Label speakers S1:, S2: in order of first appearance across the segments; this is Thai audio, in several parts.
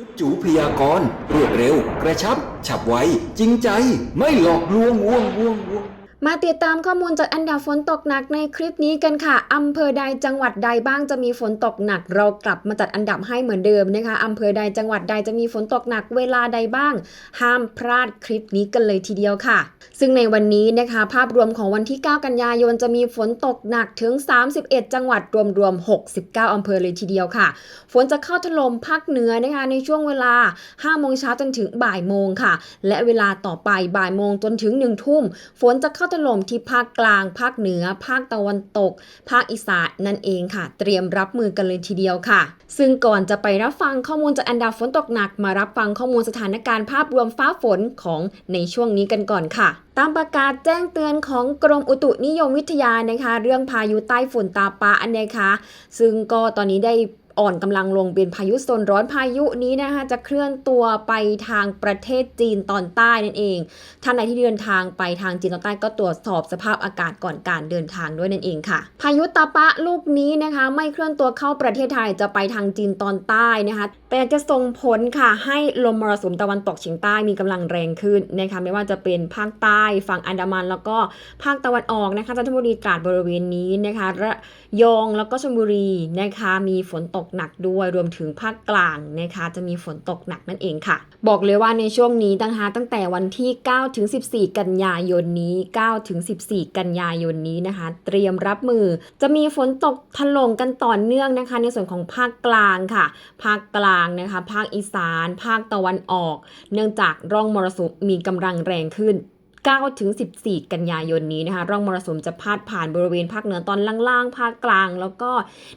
S1: จุดจูพยากรณ์รวดเร็ว กระชับ ฉับไว จริงใจ ไม่หลอกลวงวงวงวง
S2: มาติดตามข้อมูลจากอันดับฝนตกหนักในคลิปนี้กันค่ะ อำเภอใดจังหวัดใดบ้างจะมีฝนตกหนัก เรากลับมาจัดอันดับให้เหมือนเดิมนะคะ อำเภอใดจังหวัดใดจะมีฝนตกหนักเวลาใดบ้าง ห้ามพลาดคลิปนี้กันเลยทีเดียวค่ะ ซึ่งในวันนี้นะคะ ภาพรวมของวันที่ 9 กันยายนจะมีฝนตกหนักถึง 31 จังหวัดรวมๆ69 อำเภอเลยทีเดียวค่ะ ฝนจะเข้าถล่มภาคเหนือนะคะในช่วงเวลา5โมงเช้าจนถึงบ่ายโมงค่ะ และเวลาต่อไปบ่ายโมงจนถึง1ทุ่มฝนจะเข้าถล่มที่ภาคกลาง ภาคเหนือ ภาคตะวันตก ภาคอีสานนั่นเองค่ะ เตรียมรับมือกันเลยทีเดียวค่ะ ซึ่งก่อนจะไปรับฟังข้อมูลจากอันดับฝนตกหนักมารับฟังข้อมูลสถานการณ์ภาพรวมฟ้าฝนของในช่วงนี้กันก่อนค่ะตามประกาศแจ้งเตือนของกรมอุตุนิยมวิทยานะคะ เรื่องพายุใต้ฝุ่นตาปะอันนะคะ ซึ่งก็ตอนนี้ได้ อ่อนกำลังลงเป็นพายุโซนร้อนพายุนี้นะคะจะเคลื่อนตัวไปทางประเทศจีนตอนใต้นั่นเอง ท่านใดที่เดินทางไปทางจีนตอนใต้ก็ตรวจสอบสภาพอากาศก่อนการเดินทางด้วยนั่นเองค่ะ พายุตาปะลูกนี้นะคะไม่เคลื่อนตัวเข้าประเทศไทยจะไปทางจีนตอนใต้นะคะแต่จะส่งผลค่ะให้ลมมรสุมตะวันตกเฉียงใต้มีกำลังแรงขึ้นนะคะไม่ว่าจะเป็นภาคใต้ฝั่งอันดามัน แล้วก็ภาคตะวันออกนะคะจันทบุรีตราดบริเวณนี้นะคะระยองแล้วก็ชลบุรีนะคะมีฝนตกหนักด้วยรวมถึงภาคกลางนะคะจะมีฝนตกหนักนั่นเองค่ะ บอกเลยว่าในช่วงนี้นะคะตั้งแต่วันที่ 9 ถึง 14 กันยายนนี้ 9 ถึง 14 กันยายนนี้นะคะ เตรียมรับมือจะมีฝนตกถล่มกันต่อเนื่องนะคะ ในส่วนของภาคกลางค่ะ ภาคกลางนะคะ ภาคอีสาน ภาคตะวันออก เนื่องจากร่องมรสุมมีกำลังแรงขึ้น 9ถึง14 กันยายนนี้นะคะร่องมรสุมจะพาดผ่านบริเวณภาคเหนือตอนล่างๆภาคกลาง แล้วก็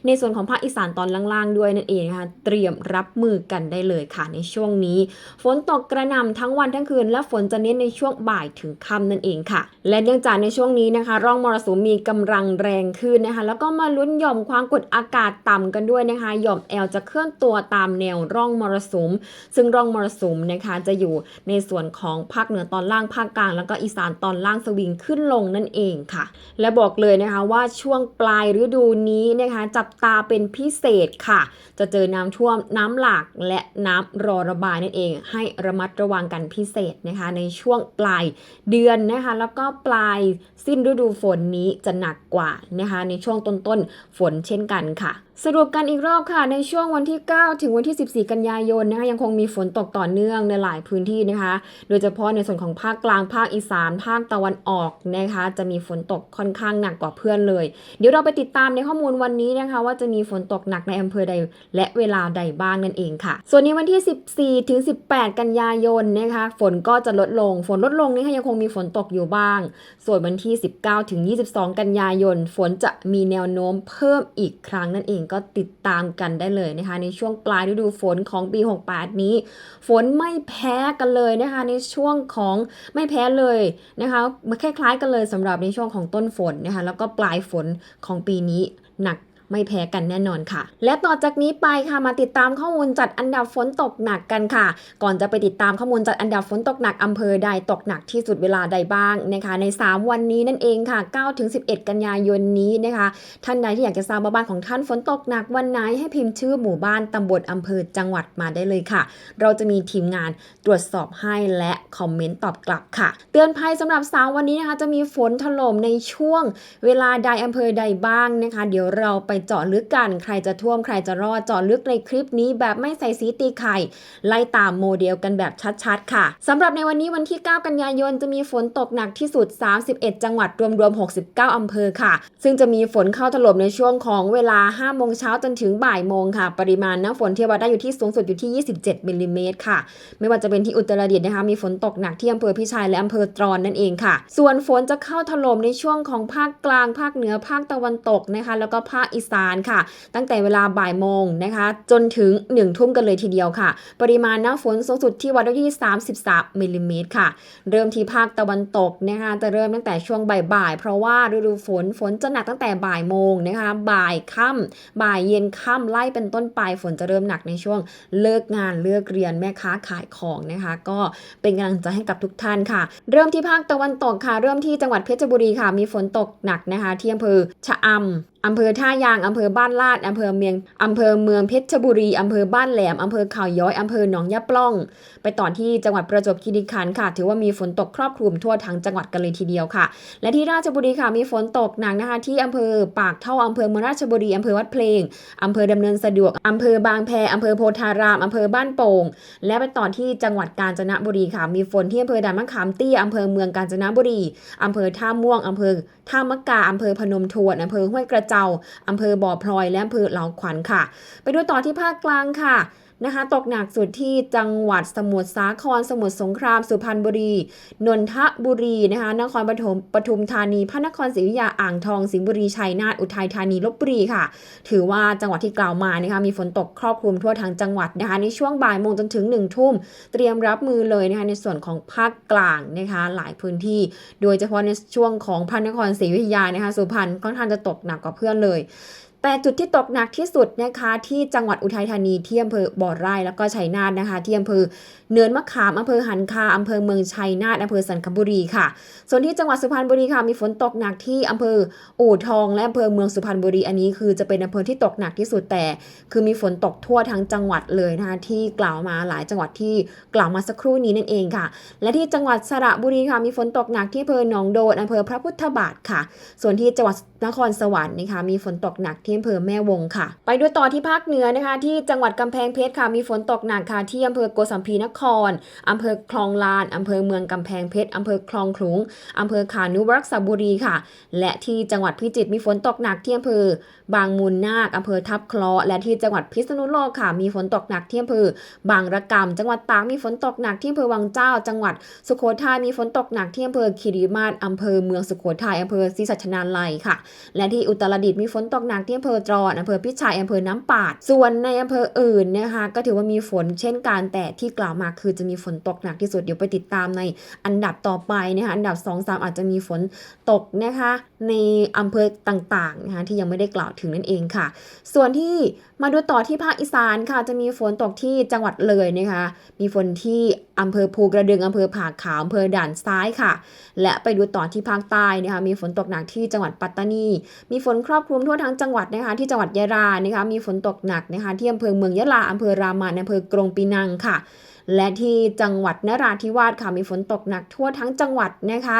S2: ในส่วนของภาคอีสานตอนล่างๆ ด้วยนั่นเองนะคะเตรียมรับมือกันได้เลยค่ะในช่วงนี้ ฝนตกกระหน่ำทั้งวันทั้งคืน และฝนจะเน้นในช่วงบ่ายถึงค่ำนั่นเองค่ะ และเนื่องจากในช่วงนี้นะคะ ร่องมรสุมมีกำลังแรงขึ้นนะคะแล้วก็มาลุ้นหย่อมความกดอากาศต่ำกันด้วยนะคะหย่อมแอลจะเคลื่อนตัวตามแนวร่องมรสุม ซึ่งร่องมรสุมนะคะจะอยู่ในส่วนของภาคเหนือตอนล่างภาคกลางแล้วก็อีสานตอนล่างสวิงขึ้นลงนั่นเองค่ะ และบอกเลยนะคะว่าช่วงปลายฤดูนี้นะคะจับตาเป็นพิเศษค่ะ จะเจอน้ำท่วมน้ำหลากและน้ำรอระบายนั่นเอง ให้ระมัดระวังกันพิเศษนะคะในช่วงปลายเดือนนะคะแล้วก็ปลายสิ้นฤดูฝนนี้จะหนักกว่านะคะในช่วงต้นๆฝนเช่นกันค่ะสรุปกันอีกรอบค่ะ ในช่วงวันที่ 9 ถึงวันที่ 14 กันยายนนะคะยังคงมีฝนตกต่อเนื่องในหลายพื้นที่นะคะ โดยเฉพาะในส่วนของภาคกลางภาคอีสาน ภาคตะวันออกนะคะ จะมีฝนตกค่อนข้างหนักกว่าเพื่อนเลย เดี๋ยวเราไปติดตามในข้อมูลวันนี้นะคะ ว่าจะมีฝนตกหนักในอำเภอใดและเวลาใดบ้างนั่นเองค่ะ ส่วนในวันที่ 14 ถึง 18 กันยายนนะคะ ฝนก็จะลดลง ฝนลดลงนี่ค่ะยังคงมีฝนตกอยู่บ้าง ส่วนวันที่ 19 ถึง 22 กันยายน ฝนจะมีแนวโน้มเพิ่มอีกครั้งนั่นเองก็ติดตามกันได้เลยนะคะในช่วงปลายฤดูฝนของปี 68 นี้ ฝนไม่แพ้กันเลยนะคะในช่วงของไม่แพ้เลยนะคะมาคล้ายๆกันเลยสำหรับในช่วงของต้นฝนนะคะแล้วก็ปลายฝนของปีนี้หนัก ไม่แพ้กันแน่นอนค่ะ และต่อจากนี้ไปค่ะมาติดตามข้อมูลจัดอันดับฝนตกหนักกันค่ะ ก่อนจะไปติดตามข้อมูลจัดอันดับฝนตกหนักอำเภอใดตกหนักที่สุดเวลาใดบ้างนะคะใน 3 วันนี้นั่นเองค่ะ9ถึง11 กันยายนนี้นะคะ ท่านใดที่อยากจะทราบว่าบ้านของท่านฝนตกหนักวันไหนให้พิมพ์ชื่อหมู่บ้านตำบลอำเภอจังหวัดมาได้เลยค่ะ เราจะมีทีมงานตรวจสอบให้และคอมเมนต์ตอบกลับค่ะ เตือนภัยสำหรับสาววันนี้นะคะจะมีฝนถล่มในช่วง เวลาใดอำเภอใดบ้างนะคะ เดี๋ยวเราไปเจาะลึกกัน ใครจะท่วมใครจะรอดเจาะลึกในคลิปนี้แบบไม่ใส่สีตีไข่ ไล่ตามโมเดลกันแบบชัดๆ ค่ะสำหรับในวันนี้วันที่ 9 กันยายนจะมีฝนตกหนักที่สุด 31 จังหวัดรวมๆ 69อำเภอค่ะ ซึ่งจะมีฝนเข้าถล่มในช่วงของเวลา 5 โมงเช้าจนถึงบ่ายโมงค่ะ ปริมาณน้ำฝนที่วัดได้อยู่ที่สูงสุดอยู่ที่ 27มิลลิเมตรค่ะ ไม่ว่าจะเป็นที่อุตรดิตถ์นะคะ มีฝนตกหนักที่อำเภอพิชัยและอำเภอตรอนนั่นเองค่ะ ส่วนฝนจะเข้าถล่มในช่วงของภาคกลาง ภาคเหนือ ภาคตะวันตกนะคะ แล้วก็ภาคอีสานค่ะ ตั้งแต่เวลาบ่ายโมงนะคะ จนถึง 1 ทุ่มกันเลยทีเดียวค่ะ ปริมาณน้ำฝนสูงสุดที่วัดได้ที่ 33มิลลิเมตรค่ะ เริ่มที่ภาคตะวันตกนะคะจะเริ่มตั้งแต่ช่วงบ่ายๆ เพราะว่าฤดูฝนฝนจะหนักตั้งแต่บ่ายโมงนะคะ บ่ายค่ำบ่ายเย็นค่ำไล่เป็นต้นไปฝนจะเริ่มหนักในช่วงเลิกงานเลิกเรียนแม่ค้าขายของนะคะ ก็เป็นกำลังใจให้กับทุกท่านค่ะ เริ่มที่ภาคตะวันตกค่ะ เริ่มที่จังหวัดเพชรบุรีค่ะ มีฝนตกหนักนะคะที่อำเภอชะอำ อำเภอท่ายาง อำเภอบ้านลาด อำเภอเมือง อำเภอเมืองเพชรบุรี อำเภอบ้านแหลม อำเภอเขาย้อย อำเภอหนองยะปล่อง ไปต่อที่จังหวัดประจวบคีรีขันธ์ค่ะ ถือว่ามีฝนตกครอบคลุมทั่วทั้งจังหวัดกันเลยทีเดียวค่ะ และที่ราชบุรีค่ะ มีฝนตกหนักนะคะ ที่อำเภอปากเท่า อำเภอเมืองราชบุรี อำเภอวัดเพลง อำเภอดำเนินสะดวก อำเภอบางแพ อำเภอโพธาราม อำเภอบ้านโป่ง และไปต่อที่จังหวัดกาญจนบุรีค่ะ มีฝนที่อำเภอด่านมะขามเตี้ย อำเภอเมืองกาญจนบุรี อำเภอท่าม่วง อำเภอท่ามะกา อำเภอพนมทวน อำเภอห้วยกระเจ้าอำเภอบ่อพลอยและอำเภอเหลาขวัญค่ะ ไปดูต่อที่ภาคกลางค่ะ นะคะตกหนักสุดที่จังหวัดสมุทรสาคร สมุทรสงคราม สุพรรณบุรี นนทบุรีนะคะนครปฐมปทุมธานี พระนครศรีอยุธยาอ่างทองสิงห์บุรีชัยนาทอุทัยธานีลบบุรีค่ะ ถือว่าจังหวัดที่กล่าวมานะคะมีฝนตกครอบคลุมทั่วทั้งจังหวัดนะคะในช่วงบ่ายโมงจนถึง1นึ่ทุ่ม เตรียมรับมือเลยนะคะในส่วนของภาคกลางนะคะหลายพื้นที่ โดยเฉพาะในช่วงของพระนครศรีอยุธยานะคะสุพรรณค่อนข้างจะตกหนักกว่าเพื่อนเลย แต่จุดที่ตกหนักที่สุดนะคะที่จังหวัดอุทัยธานีที่อำเภอบ่อไร่แล้วก็ชัยนาทนะคะ ที่อำเภอเนินมะขามอำเภอหันคาอำเภอเมืองชัยนาทอำเภอสันคบุรีค่ะ ส่วนที่จังหวัดสุพรรณบุรีค่ะมีฝนตกหนักที่อำเภออู่ทอง และอำเภอเมืองสุพรรณบุรีอันนี้คือจะเป็นอำเภอที่ตกหนักที่สุดแต่ คือมีฝนตกทั่วทั้งจังหวัดเลยนะคะที่กล่าวมาหลายจังหวัดที่กล่าวมาสักครู่นี้นั่นเองค่ะ และที่จังหวัดสระบุรีค่ะมีฝนตกหนักที่อำเภอหนองโดนอำเภอพระพุทธบาทค่ะ ส่วนที่จังหวัดนครสวรรค์นะคะมีฝนตกหนักที่อำเภอแม่วงค่ะ ไปดูต่อที่ภาคเหนือนะคะ ที่จังหวัดกำแพงเพชรค่ะมีฝนตกหนักค่ะที่อำเภอโกสัมพีนครอำเภอคลองลานอำเภอเมืองกำแพงเพชรอำเภอคลองขลุงอำเภอขานุวรักษบุรีค่ะ และที่จังหวัดพิจิตรมีฝนตกหนักที่อำเภอบางมูลนาคอำเภอทับคราะห์และที่จังหวัดพิษณุโลกค่ะ มีฝนตกหนักที่อำเภอบางระกำจังหวัดตากมีฝนตกหนักที่อำเภอวังเจ้า จังหวัดสุโขทัยมีฝนตกหนักที่อำเภอคีรีมาศอำเภอเมืองสุโขทัยอำเภอศรีสัชนาลัยค่ะ และที่อุตรดิตถ์มีฝนตกหนักที่อำำเภอตรอนอำเภอพิชัยอำเภอน้ำปาด ส่วนในอำเภออื่นนะคะก็ถือว่ามีฝนเช่นกันแต่ที่กล่าวมาคือจะมีฝนตกหนักที่สุดเดี๋ยวไปติดตามในอันดับต่อไปนะคะอันดับ2 3อาจจะมีฝนตกนะคะในอำเภอต่างๆนะคะที่ยังไม่ได้กล่าวถึงนั่นเองค่ะ ส่วนที่มาดูต่อที่ภาคอีสานค่ะจะมีฝนตกที่จังหวัดเลยนะคะมีฝนที่อำเภอภูกระดึงอำเภอผาขาวอำเภอด่านซ้ายค่ะ และไปดูต่อที่ภาคใต้นะคะมีฝนตกหนักที่จังหวัดปัตตานี มีฝนครอบคลุมทั่วทั้งจังหวัดนะคะที่จังหวัดยะลานะคะมีฝนตกหนักนะคะที่อำเภอเมืองยะลาอำเภอรามันอำเภอกรงปีนังค่ะ และที่จังหวัดนราธิวาสค่ะมีฝนตกหนักทั่วทั้งจังหวัดนะคะ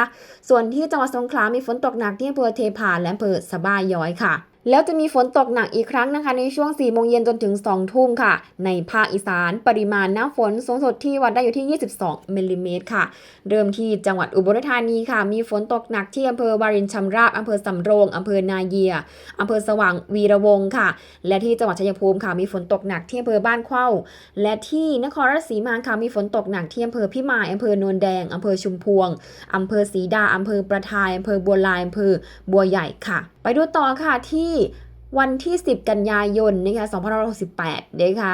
S2: ส่วนที่จังหวัดสงขลามีฝนตกหนักที่อำเภอเทพาและอำเภอสะบายย้อยค่ะ แล้วจะมีฝนตกหนักอีกครั้งนะคะ ในช่วง 4 โมงเย็นจนถึง 2 ทุ่มค่ะ ในภาคอีสานปริมาณน้ำฝนสูงสุดที่วัดได้อยู่ที่ 22มิลลิเมตรค่ะ เริ่มที่จังหวัดอุบลราชธานีค่ะ มีฝนตกหนักที่อำเภอวารินชำราบอำเภอสำโรงอำเภอนาเยียอำเภอสว่างวีระวงค่ะ และที่จังหวัดชัยภูมิค่ะ มีฝนตกหนักที่อำเภอบ้านเข้า และที่นครราชสีมาค่ะมีฝนตกหนักที่อำเภอพิมายอำเภอโนนแดงอำเภอชุมพวงอำเภอศรีดาอำเภอประทายอำเภอบัวลายอำเภอบัวใหญ่ค่ะ ไปดูต่อค่ะที่ วันที่ 10 กันยายนนะคะ2568นะคะ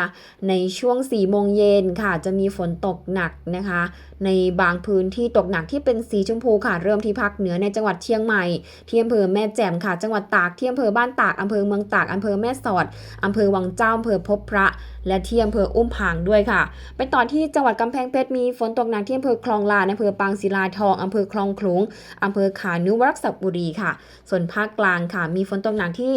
S2: ในช่วง 4 โมงเย็นค่ะ จะมีฝนตกหนักนะคะ ในบางพื้นที่ตกหนักที่เป็นสีชมพูค่ะ เริ่มที่ภาคเหนือในจังหวัดเชียงใหม่ ที่อำเภอแม่แจ่มค่ะ จังหวัดตากที่อำเภอบ้านตากอำเภอเมืองตากอำเภอแม่สอดอำเภอวังเจ้าอำเภอพบพระ และที่อำเภออุ้มผางด้วยค่ะ ไปต่อที่จังหวัดกำแพงเพชรมีฝนตกหนักที่อำเภอคลองลานอำเภอปางศิลาทองอำเภอคลองขลุงอำเภอขานุวรักษบุรีค่ะ ส่วนภาคกลางค่ะ มีฝนตกหนักที่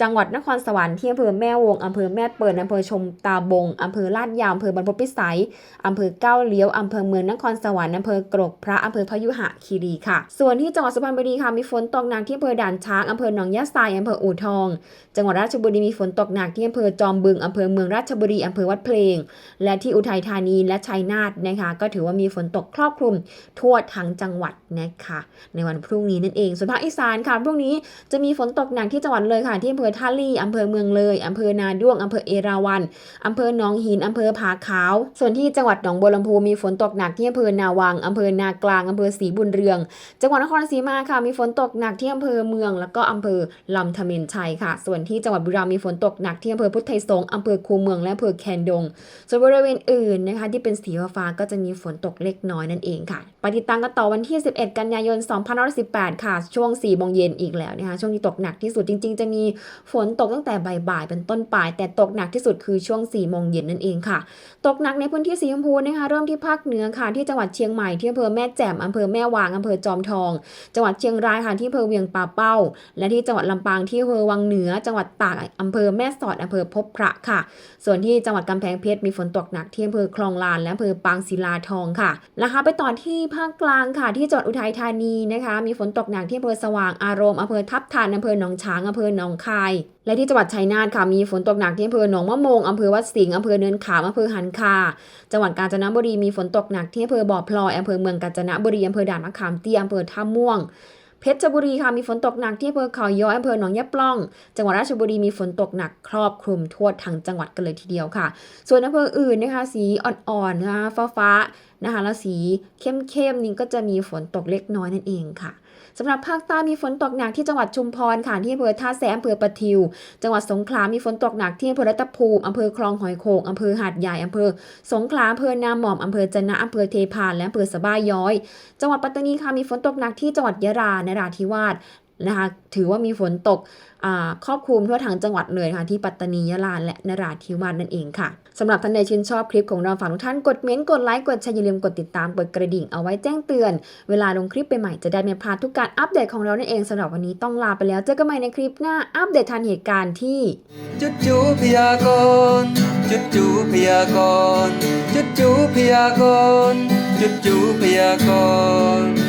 S2: จังหวัดนครสวรรค์ที่อำเภอแม่วง อำเภอแม่เปิดอำเภอชมตาบง อำเภอลาดยาว อำเภอบรรพตพิสัย อำเภอเก้าเลี้ยว อำเภอเมืองนครสวรรค์ อำเภอกรกพระ อำเภอพยุหะคีรีค่ะ ส่วนที่จังหวัดสุพรรณบุรีค่ะ มีฝนตกหนักที่อำเภอด่านช้าง อำเภอหนองยะไซอำเภออู่ทอง จังหวัดราชบุรีมีฝนตกหนักที่อำเภอจอมบึง อำเภอเมืองราชบุรี อำเภอวัดเพลง และที่อุทัยธานีและชัยนาทนะคะ ก็ถือว่ามีฝนตกครอบคลุมทั่วทั้งจังหวัดนะคะ ในวันพรุ่งนี้นั่นเอง ส่วนภาคอีสานค่ะ พรุ่งนี้จะมีฝนตกหนักที่จังหวัดเลยค่ะที่อำเภอภอท่าลี่อำเภอเมืองเลยอำเภอนาด้วงอำเภอเอราวัณอำเภอหนองหินอำเภอผาขาว ส่วนที่จังหวัดหนองบัวลำพูมีฝนตกหนักที่อำเภอนาวังอำเภอนากลางอำเภอศรีบุญเรือง จังหวัดนครศรีมาค่ะมีฝนตกหนักที่อำเภอเมือง แล้วก็อำเภอลำธเมนชัยค่ะ ส่วนที่จังหวัดบุรีรัมย์มีฝนตกหนักที่อำเภอพุทธไทยสงอำเภอคูเมืองและอำเภอแคนดง ส่วนบริเวณอื่นนะคะที่เป็นสีฟ้าก็จะมีฝนตกเล็กน้อยนั่นเองค่ะไปติดตามกันต่อวันที่ 11 กันยายน 2518 ค่ะ ช่วง4โมงเย็นอีกแล้วนะคะช่วงที่ตกหนักที่สุดจริง ๆ จะมีฝนตกตั้งแต่บ่ายๆเป็นต้นไป แต่ตกหนักที่สุดคือช่วง4โมงเย็นนั่นเองค่ะ ตกหนักในพื้นที่สีชมพูนะคะเริ่มที่ภาคเหนือค่ะที่จังหวัดเชียงใหม่ที่อำเภอแม่แจ่มอำเภอแม่วางอำเภอจอมทอง จังหวัดเชียงรายค่ะที่อำเภอเวียงป่าเป้า และที่จังหวัดลำปางที่อำเภอวังเหนือ จังหวัดตากอำเภอแม่สอดอำเภอพบพระค่ะ ส่วนที่จังหวัดกำแพงเพชรมีฝนตกหนักที่อำเภอคลองลานและอำเภอปางศิลาทองค่ะนะคะ ไปต่อที่ภาคกลางค่ะ ที่จังหวัดอุทัยธานีนะคะ มีฝนตกหนักที่อำเภอสว่างอารมณ์อำเภอทับทันอำเภอหนองช้างอำเภอหนองคาย และที่จังหวัดชัยนาทค่ะมีฝนตกหนักที่อำเภอหนองมะมงอำเภอวัดสิงห์อำเภอเนินขามอำเภอหันคา จังหวัดกาญจนบุรีมีฝนตกหนักที่อำเภอบ่อพลอยอำเภอเมืองกาญจนบุรีอำเภอด่านมะขามเตี้ยอำเภอท่าม่วงเพชรบุรีค่ะมีฝนตกหนักที่อำเภอเขาย้อยอำเภอหนองยะปล่อง จังหวัดราชบุรีมีฝนตกหนักครอบคลุมทั่วทั้งจังหวัดกันเลยทีเดียวค่ะ ส่วนอำเภออื่นนะคะสีอ่อนๆนะคะฟ้าๆนะคะแล้วสีเข้มๆนี่ก็จะมีฝนตกเล็กน้อยนั่นเองค่ะ สำหรับภาคใต้มีฝนตกหนักที่จังหวัดชุมพรค่ะที่อำเภอท่าแซมอำเภอปะทิว จังหวัดสงขลามีฝนตกหนักที่อำเภอรัตภูมิอำเภอคลองหอยโขงอำเภอหาดใหญ่อำเภอ สงขลาอำเภอนาหม่อมอำเภอจนะอำเภอเทพานและอำเภอสะบ้าย้อย จังหวัดปัตตานีค่ะมีฝนตกหนักที่จังหวัดยะลานราธิวาส นะคะถือว่ามีฝนตกครอบคลุมทั่วทั้งจังหวัดเลยค่ะที่ปัตตานียะลาและนราธิวาสนั่นเองค่ะสำหรับท่านใดชื่นชอบคลิปของเราฝากทุกท่านกดเม้นต์กดไลค์กดแชร์อย่าลืมกดติดตามกดกระดิ่งเอาไว้แจ้งเตือน เวลาลงคลิปใหม่จะได้ไม่พลาดทุกการอัปเดตของเรานั่นเองสำหรับวันนี้ต้องลาไปแล้วเจอกันใหม่ในคลิปหน้าอัปเดตทันเหตุการณ์ที่
S3: จุดจูพยากรจุดจูพยากรจุดจูพยากรจุดจูพยากร